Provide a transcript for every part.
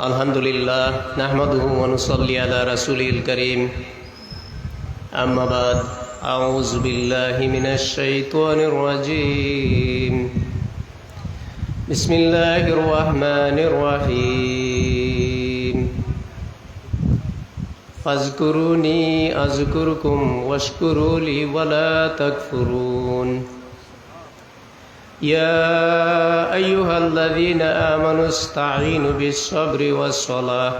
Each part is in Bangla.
الحمد لله نحمده ونصلي على رسوله الكريم أما بعد أعوذ بالله من الشيطان الرجيم بسم الله الرحمن الرحيم فاذكروني أذكركم واشكروا لي ولا تكفرون يا أيها الذين آمنوا استعينوا بالصبر والصلاة.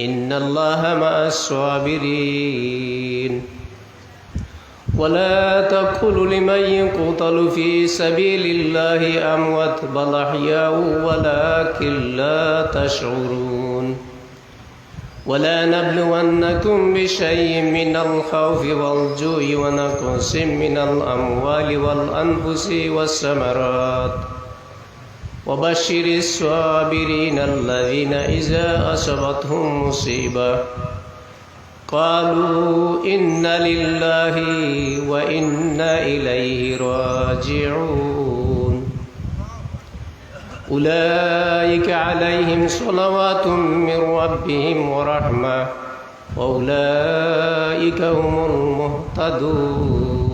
إن الله مع الصابرين. ولا تقولوا لمن يقتل في سبيل الله أموات بل أحياء ولكن لا تشعرون. ولا نبلونكم بشيء من الخوف والجوع ونقص من الأموال والأنفس والثمرات. وبشر الصابرين الذين إذا أصابتهم مصيبة قالوا إن لله وإنا إليه راجعون. أولئك عليهم صلوات من ربهم ورحمة وأولئك هم المهتدون.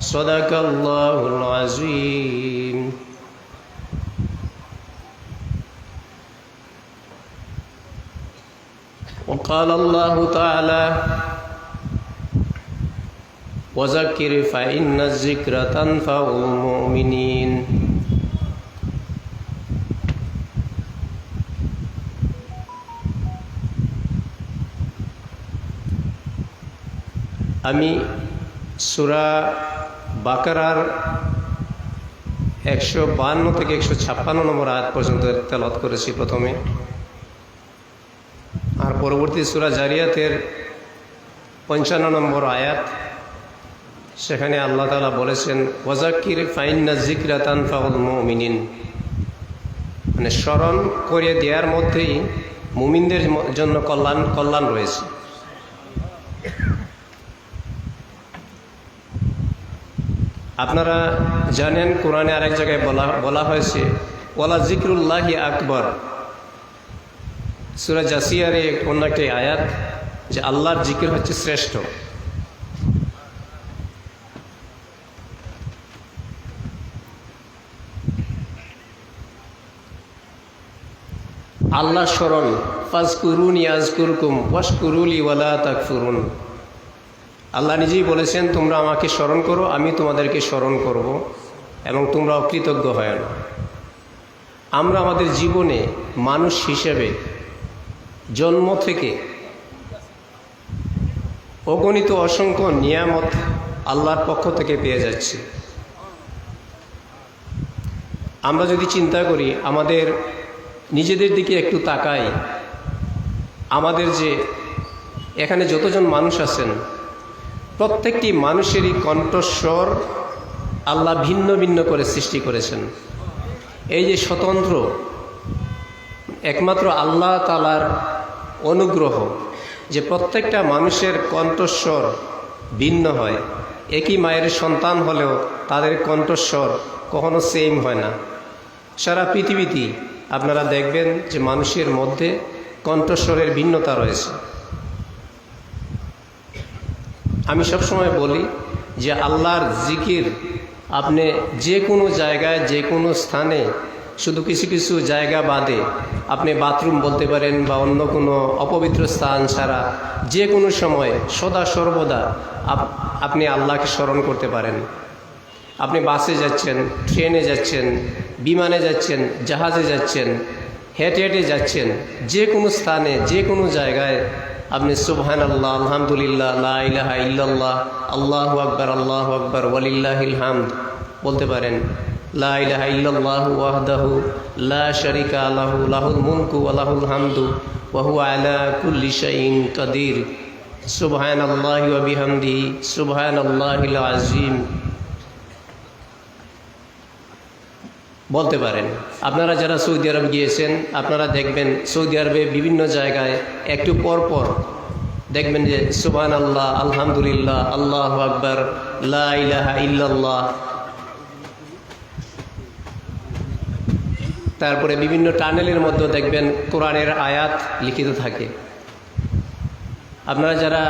صدق الله العظيم. وقال الله تعالى ওয়াজাকির ফাইন্না জিকরা তানফা মুমিনিন। আমি সুরা বাকারার একশো বান্ন থেকে একশো ছাপ্পান্ন নম্বর আয়াত পর্যন্ত তেলত করেছি প্রথমে। আর পরবর্তী সুরা জারিয়াতের পঞ্চান্ন নম্বর আয়াত সেখানে আল্লাহ তালা বলেছেন ওয়াজাক্কির ফাইন্না জিকরা তানফাউল মুমিনিন। মানে স্মরণ করিয়ে দেওয়ার মধ্যেই মুমিনদের জন্য কল্যাণ কল্যাণ রয়েছে। আপনারা জানেন, কোরআনে আরেক জায়গায় বলা বলা হয়েছে, ওয়ালা জিকরুল্লাহি আকবর। সুরা জাসিয়ারে অন্য একটি আয়াত, যে আল্লাহর জিকির হচ্ছে শ্রেষ্ঠ। আল্লাহ স্মরণ, ফাজকুরুন ইয়াজকুরকুম ওয়াশকুরুলি ওয়ালা তাকফুরুন। আল্লাহ নিজেই বলেছেন, তোমরা আমাকে স্মরণ করো, আমি তোমাদেরকে স্মরণ করব এবং তোমরা অকৃতজ্ঞ হয় না আমরা আমাদের জীবনে মানুষ হিসেবে জন্ম থেকে অগণিত অসংখ্য নিয়ামত আল্লাহর পক্ষ থেকে পেয়ে যাচ্ছি। আমরা যদি চিন্তা করি, আমাদের নিজেদের দিকে একটু তাকাই। আমাদের যে এখানে যতজন মানুষ আছেন, প্রত্যেকটি মানুষেরই কণ্ঠস্বর আল্লাহ ভিন্ন ভিন্ন করে সৃষ্টি করেছেন। এই যে স্বতন্ত্র, একমাত্র আল্লাহ তালার অনুগ্রহ যে প্রত্যেকটা মানুষের কণ্ঠস্বর ভিন্ন হয়, একই মায়ের সন্তান হলেও তাদের কণ্ঠস্বর কখনো সেম হয় না। সারা পৃথিবীতেই আপনারা দেখবেন যে মানুষের মধ্যে কণ্ঠস্বরের ভিন্নতা রয়েছে। আমি সবসময় বলি যে আল্লাহর জিকির, আপনি যে কোনো জায়গায় যে কোনো স্থানে, শুধু কিছু কিছু জায়গা বাদে আপনি বাথরুম বলতে পারেন বা অন্য কোনো অপবিত্র স্থান ছাড়া যে কোনো সময় সদা সর্বদা আপনি আল্লাহকে স্মরণ করতে পারেন। আপনি বাসে যাচ্ছেন, ট্রেনে যাচ্ছেন বিমানে যাচ্ছেন, জাহাজে যাচ্ছেন, হেঁটে হেঁটে যাচ্ছেন, যে কোনো স্থানে, যে কোনো জায়গায় আপনি সুবহান আল্লাহ আলহামদুলিল্লাহ লাহা ইল্লাল্লাহ, আল্লাহ আকবর আল্লাহ আকবর, ওয়ালিল্লাহিল হামদ বলতে পারেন। লা ইলাহা ইল্লাল্লাহু ওয়াহদাহু লা শারিকা লাহু, লাহুল মুলকু ওয়া লাহুল হামদু, ওয়া হুয়া আলা কুল্লি শাইইন কাদির। সুবহানাল্লাহি ওয়া বিহামদিহি, সুবহানাল্লাহিল আযীম। বলতে পারেন। আপনারা যারা সৌদি আরব গিয়েছেন, আপনারা দেখবেন সৌদি আরবে বিভিন্ন জায়গায় একটু পর পর দেখবেন যে সুবান আল্লাহ আলহামদুলিল্লাহ, আল্লাহ আকবর, লা ইলাহা ইল্লাল্লাহ। তারপরে বিভিন্ন টানেলের মধ্যে দেখবেন কোরআনের আয়াত লিখিত থাকে। আপনারা যারা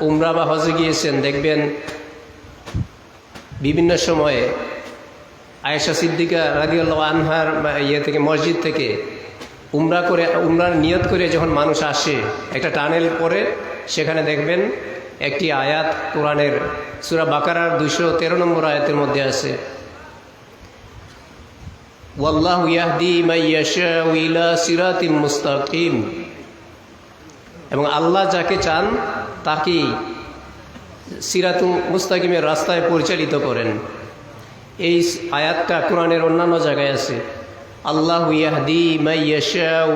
উমরা বা হজে গিয়েছেন, দেখবেন বিভিন্ন সময়ে আয়েশা সিদ্দিকা রাদিউল্লাহ আনহার ইয়ে থেকে, মসজিদ থেকে উমরা করে, উমরার নিয়ত করে যখন মানুষ আসে, একটা টানেল পরে সেখানে দেখবেন একটি আয়াত কোরআনের, সুরা বাকারার দুশো তেরো নম্বর আয়াতের মধ্যে আছে। ওয়াল্লাহু সিরাতিম মুস্তাকিম। এবং আল্লাহ যাকে চান, তাকেই সিরাতু মুস্তাকিমের রাস্তায় পরিচালিত করেন। এই আয়াতটা কোরআনের অন্যান্য জায়গায় আছে। আল্লাহ ইয়াহদি মাই ইয়াশাউ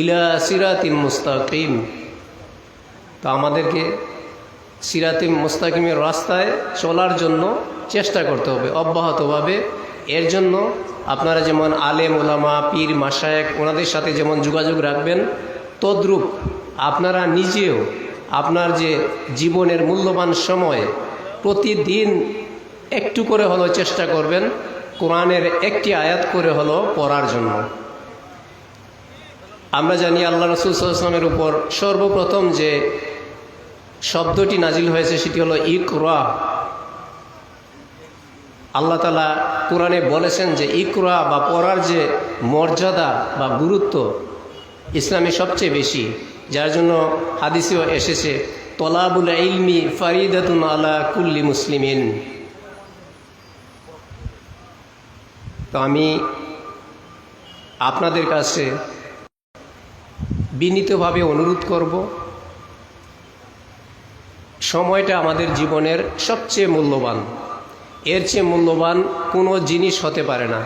ইলা সিরাতিম মুস্তাকিম। তো আমাদেরকে সিরাতিম মুস্তাকিমের রাস্তায় চলার জন্য চেষ্টা করতে হবে, অব্যাহতভাবে। এর জন্য আপনারা যেমন আলেম, ওলামা, পীর মাসায়েক ওনাদের সাথে যেমন যোগাযোগ রাখবেন, তদ্রূপ আপনারা নিজেও আপনার যে জীবনের মূল্যবান সময় প্রতিদিন একটু করে হলো চেষ্টা করবেন কোরআনের একটি আয়াত করে হলো পড়ার জন্য। আমরা জানি আল্লাহ রসুল উপর সর্বপ্রথম যে শব্দটি নাজিল হয়েছে সেটি হলো ইকরা। আল্লাহ তালা কোরআনে বলেছেন যে ইকরা বা পড়ার যে মর্যাদা বা গুরুত্ব ইসলামে সবচেয়ে বেশি, যার জন্য হাদিসেও এসেছে, তলাবুল ইলমি ফারিদাতুন আলা কুল্লি মুসলিমিন। তো আমি আপনাদের কাছে বিনীতভাবে অনুরোধ করব, সময়টা আমাদের জীবনের সবচেয়ে মূল্যবান। এর চেয়ে মূল্যবান কোনো জিনিস হতে পারে না।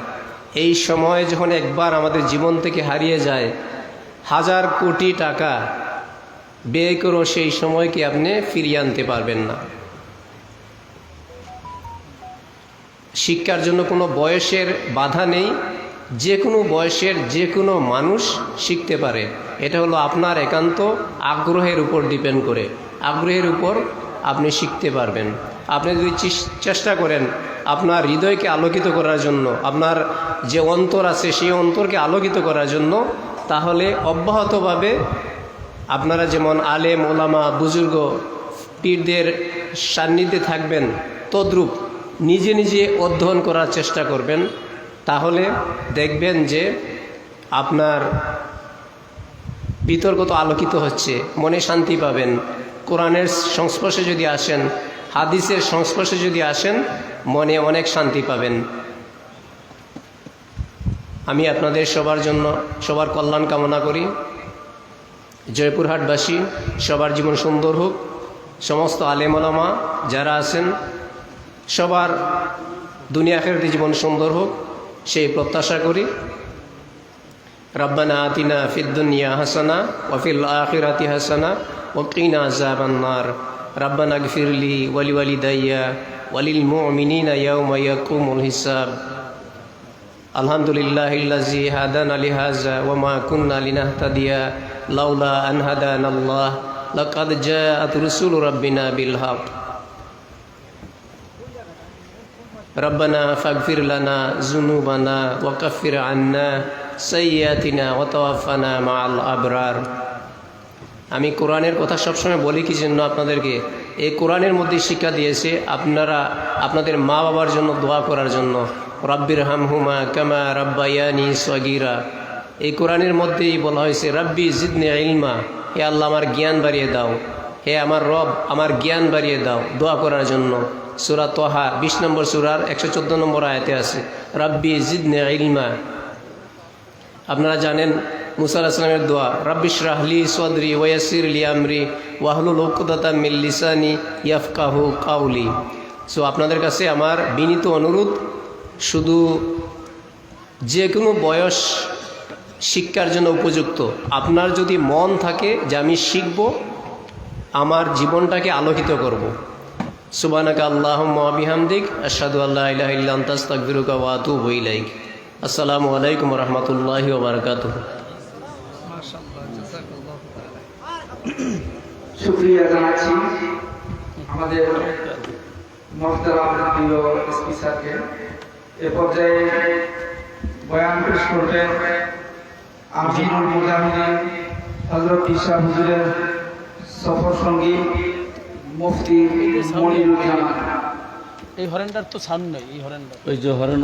এই সময় যখন একবার আমাদের জীবন থেকে হারিয়ে যায়, হাজার কোটি টাকা ব্যয় করেও সেই সময়কে আপনি ফিরিয়ে আনতে পারবেন না। শিক্ষার জন্য কোনো বয়সের বাধা নেই, যে কোনো বয়সের যে কোনো মানুষ শিখতে পারে। এটা হলো আপনার একান্ত আগ্রহের উপর ডিপেন্ড করে। আগ্রহের উপর আপনি শিখতে পারবেন। আপনি যদি চেষ্টা করেন আপনার হৃদয়কে আলোকিত করার জন্য, আপনার যে অন্তর আছে সেই অন্তরকে আলোকিত করার জন্য, তাহলে অব্যাহতভাবে আপনারা যেমন আলেম, ওলামা, বুজুর্গ, পীরদের সান্নিধ্যে থাকবেন, তদ্রূপ নিজে নিজে অধ্যয়ন করার চেষ্টা করবেন, তাহলে দেখবেন যে আপনার বিতর্ক তো আলোকিত হচ্ছে, মনে শান্তি পাবেন। কোরআনের সংস্পর্শে যদি আসেন, হাদিসের সংস্পর্শে যদি আসেন, মনে অনেক শান্তি পাবেন। আমি আপনাদের সবার জন্য, সবার কল্যাণ কামনা করি। জয়পুরহাটবাসী, সবার জীবন সুন্দর হোক। সমস্ত আলেমলামা যারা আছেন সবার দুনিয়া খেরতে জীবন সুন্দর হোক, সেই প্রত্যাশা করি। রব্বানা আতিনা ফিদ্দুনিয়া হাসানা ওফিল আখিরাতি হাসানা ওকিনা জাবান্নার রব্বানা গফিরলি ওয়ালি ওয়ালি দাইয়া ওয়ালিল মুমিনিনা ইয়াউমা ইয়াকুমুল হিসাব। আলহামদুলিল্লাহ ইল্লাজি হাদান আলি হাজা ওমা কুন্না লিনাহতাদিয়া। লাউলা আন হাদানাল্লাহ। লাকাদ জাআত রুসুল রাব্বিনা বিল ربنا فاغفر لنا ذنوبنا وكفر عنا سيئاتنا وتوفنا مع الأبرار আমি কোরআনের কথা সবসময় বলি কি জন্য আপনাদেরকে এই কোরআনের মধ্যে শিক্ষা দিয়েছে আপনারা আপনাদের মা বাবার জন্য দোয়া করার জন্য রব্বির হামহুমা কামা রব্বায়ানি সগিরা এই কোরআনের মধ্যেই বলা হয়েছে রব্বি জিদনে ইলমা হে আল্লাহ আমার জ্ঞান বাড়িয়ে দাও হে আমার রব আমার জ্ঞান বাড়িয়ে দাও দোয়া করার জন্য সুরা তোহা, বিশ নম্বর সুরার একশো চোদ্দ নম্বর আয়তে আছে, রব্বি জিদনে ইলমা। আপনারা জানেন মুসা আসলামের দোয়া রব্বিশ রাহলি সদরি ওয়াসির লি আমরি ওয়াহলুল উকদাতা মিল্লিসানি ইয়াফকাহু কাউলি সো আপনাদের কাছে আমার বিনীত অনুরোধ, শুধু যে কোনো বয়স শিক্ষার জন্য উপযুক্ত। আপনার যদি মন থাকে যে আমি শিখব, আমার জীবনটাকে আলোকিত করব। সুবানাকা আল্লাহ বিহামদিক আসাদু আল্লাহ ইলাহ ইল্লাম তাস্তাকবিরুকা ওয়াতু বইলাইক আসসালামু আলাইকুম রহমতুল্লাহি ওবরকাতুহ শুক্রিয়া জানাচ্ছি আমাদের মহতারাম প্রিয় এসপি স্যারকে। এ পর্যায়ে বয়ান পেশ করবেন মুজাহিদিন হজরত ঈশা হুজুরের সফর সঙ্গী মুফতি মনিরুজ্জামান। এই হরেনটার তো সামনে নেই এই হরেনটা ওই যে হরেন